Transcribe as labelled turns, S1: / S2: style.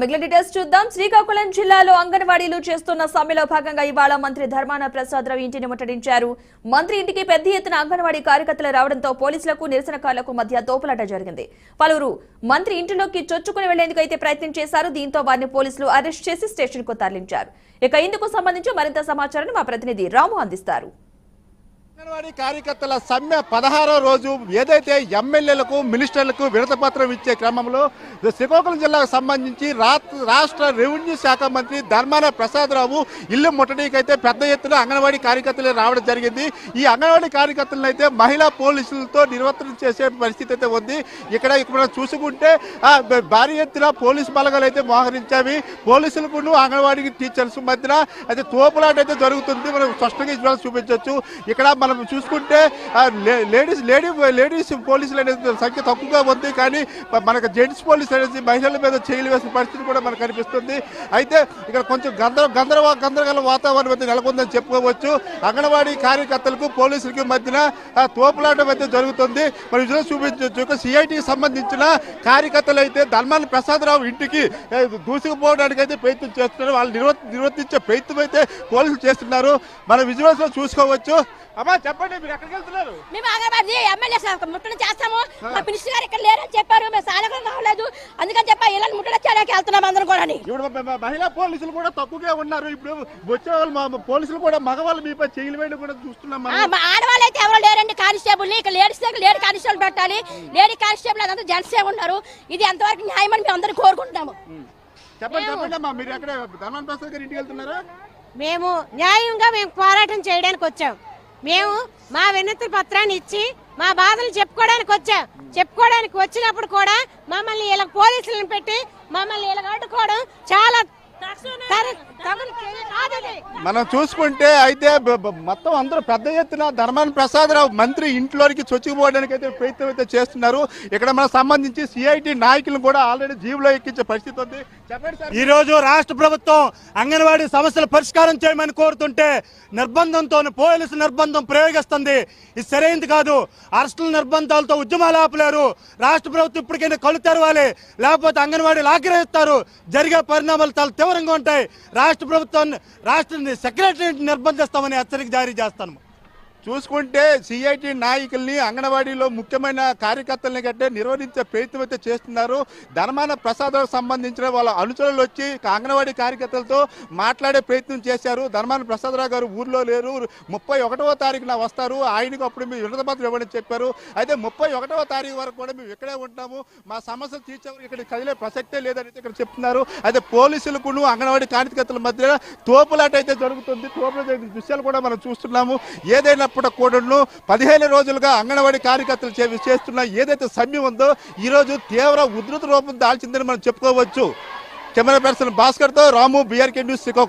S1: మిగిలిన డీటెయిల్స్ చూద్దాం. శ్రీకాకుళం జిల్లాలో అంగన్వాడీలు చేస్తున్న సమ్మెలో భాగంగా ఇవాళ మంత్రి ధర్మాన ప్రసాదరావు ఇంటిని ముట్టడించారు. మంత్రి ఇంటికి పెద్ద ఎత్తున అంగన్వాడీ కార్యకర్తలు రావడంతో పోలీసులకు నిరసనకారులకు మధ్య తోపులాట జరిగింది. పలువురు మంత్రి ఇంటిలోకి చొచ్చుకుని వెళ్ళేందుకు అయితే ప్రయత్నం చేశారు. దీంతో వారిని పోలీసులు అరెస్ట్ చేసి స్టేషన్కు తరలించారు. ఇక ఇందుకు సంబంధించి మరింత సమాచారాన్ని మా ప్రతినిధి రాము అందిస్తారు.
S2: అంగన్వాడీ కార్యకర్తల సమ్మె పదహారో రోజు ఏదైతే ఎమ్మెల్యేలకు మినిస్టర్లకు విడతపత్రం ఇచ్చే క్రమంలో శ్రీకాకుళం జిల్లాకు సంబంధించి రాష్ట్ర రెవెన్యూ శాఖ మంత్రి ధర్మాన ప్రసాదరావు ఇల్లు ముట్టడికైతే పెద్ద ఎత్తున అంగన్వాడీ కార్యకర్తలు రావడం జరిగింది. ఈ అంగన్వాడీ కార్యకర్తలను అయితే మహిళా పోలీసులతో నిర్వర్తనం చేసే పరిస్థితి అయితే ఉంది. ఇక్కడ ఇక్కడ మనం చూసుకుంటే భారీ ఎత్తున పోలీసు బలగాలు అయితే మోహరించావి పోలీసులకు అంగన్వాడీ టీచర్స్ మధ్యన అయితే తోపులాట అయితే జరుగుతుంది. మనం స్పష్టంగా చూపించవచ్చు. ఇక్కడ మనం చూసుకుంటే లే- లేడీస్ లేడీ లేడీస్ పోలీసులు అనేది సంఖ్య తక్కువగా ఉంది కానీ మనకు జెంట్స్ పోలీసులు అనేది మహిళల మీద చేయలు వేసిన పరిస్థితి కూడా మనకు కనిపిస్తుంది. అయితే ఇక్కడ కొంచెం గందర గందరవ గందరగల వాతావరణం అయితే నెలకొందని చెప్పుకోవచ్చు. అంగన్వాడీ కార్యకర్తలకు పోలీసులకి మధ్యన తోపులాట మధ్య జరుగుతుంది. మరి విజువల్ చూపించవచ్చు సిఐటికి సంబంధించిన కార్యకర్తలు అయితే ధర్మాన ప్రసాదరావు ఇంటికి దూసుకుపోవడానికి అయితే ప్రయత్నం చేస్తున్నారు. వాళ్ళు నిర్వ నిర్వర్తించే ప్రయత్నం అయితే పోలీసులు చేస్తున్నారు. మన విజువల్స్లో చూసుకోవచ్చు. అమ్మ చెప్పండి మీరు ఎక్కడికి వెళ్తున్నారు?
S3: మేము అంగన్వాడీ ఎమ్మెల్యే ముట్టడి చేస్తాము. మా మినిస్టర్ గారు ఇక్కడ లేరని చెప్పారు మేము సాలకం కావలేదు. అందుకని చెప్పి ఇళ్ళని ముట్టడి చేయడానికి వెళ్తున్నాం అందరం కూడా
S2: ఇప్పుడు మహిళా పోలీసులు కూడా తక్కువగా ఉన్నారు. ఇప్పుడు వచ్చే వాళ్ళు పోలీసులు కూడా మగవాళ్ళు మీపై చేయలు వేయడం కూడా చూస్తున్నాం
S3: ఆడవాళ్ళు అయితే ఎవరు లేరండి కానిస్టేబుల్ ఇక్కడ లేడీస్ దగ్గర లేడీ కానిస్టేబుల్ పెట్టాలి. లేడీ కానిస్టేబుల్ అదంతా జెంట్సే ఉన్నారు ఇది ఎంతవరకు న్యాయమని మేము అందరం కోరుకుంటున్నాము.
S2: చెప్పండి చెప్పండి అమ్మా మీరు ఎక్కడ ధర్మాన ప్రసాద్ గారి ఇంటికి వెళ్తున్నారా?
S4: మేము న్యాయంగా మేము పోరాటం చేయడానికి వచ్చాం. మేము మా వినతి పత్రాన్ని ఇచ్చి మా బాధలు చెప్పుకోవడానికి వచ్చాం చెప్పుకోవడానికి వచ్చినప్పుడు కూడా మమ్మల్ని ఇలా పోలీసులను పెట్టి మమ్మల్ని ఇలా అడ్డుకోవడం చాలా తగులు
S2: మనం చూసుకుంటే అయితే మొత్తం అందరూ పెద్ద ఎత్తున ధర్మాన ప్రసాదరావు మంత్రి ఇంట్లోకి చొచ్చుకుపోవడానికి అయితే ప్రయత్నం అయితే చేస్తున్నారు. ఇక్కడ మనకు సంబంధించి సిఐటి నాయకులను కూడా ఆల్రెడీ జీవులో ఎక్కించే పరిస్థితి ఉంది. చెప్పండి
S5: ఈ రోజు రాష్ట్ర ప్రభుత్వం అంగన్వాడీ సమస్యల పరిష్కారం చేయమని కోరుతుంటే నిర్బంధంతో పోలీసు నిర్బంధం ప్రయోగిస్తుంది. ఇది సరైనది కాదు. అరెస్టుల నిర్బంధాలతో ఉద్యమాలు ఆపలేరు. రాష్ట్ర ప్రభుత్వం ఇప్పటికైనా కళ్ళు తెరవాలి. లేకపోతే అంగన్వాడీలు ఆగ్రహిస్తారు. జరిగే పరిణామాలు చాలా తీవ్రంగా ఉంటాయి. రాష్ట్ర ప్రభుత్వాన్ని రాష్ట్ర సెక్రటరీ నిర్బంధిస్తామని హెచ్చరిక జారీ చేస్తాను.
S2: చూసుకుంటే సిఐటి నాయకుల్ని అంగన్వాడీలో ముఖ్యమైన కార్యకర్తల్ని కంటే నిర్వహించే ప్రయత్నం అయితే చేస్తున్నారు. ధర్మాన ప్రసాదం సంబంధించిన వాళ్ళ అనుచరులు వచ్చి అంగన్వాడీ కార్యకర్తలతో మాట్లాడే ప్రయత్నం చేశారు. ధర్మాన ప్రసాదరావు గారు ఊర్లో లేరు. ముప్పై ఒకటవ తారీఖున వస్తారు. ఆయనకు అప్పుడు మేము వినతపత్రం ఇవ్వడం చెప్పారు. అయితే ముప్పై ఒకటవ తారీఖు వరకు కూడా మేము ఇక్కడే ఉంటాము మా సమస్యలు తీర్చేవారు ఇక్కడ కదిలే ప్రసక్తే లేదని ఇక్కడ చెప్తున్నారు. అయితే పోలీసులకు అంగన్వాడీ కార్యకర్తల మధ్య తోపులాట అయితే జరుగుతుంది. తోపుల దృశ్యాలు కూడా మనం చూస్తున్నాము. ఏదైనా ఏదైనప్పుడు కూడళ్ళు పదిహేను రోజులుగా అంగన్వాడీ కార్యకర్తలు చేస్తున్న ఏదైతే సమ్మె ఉందో ఈ రోజు తీవ్ర ఉధృత రూపం దాల్చిందని మనం చెప్పుకోవచ్చు. కెమెరా పర్సన్ భాస్కర్తో రాము బీఆర్కే న్యూస్ శ్రీకాకుళం.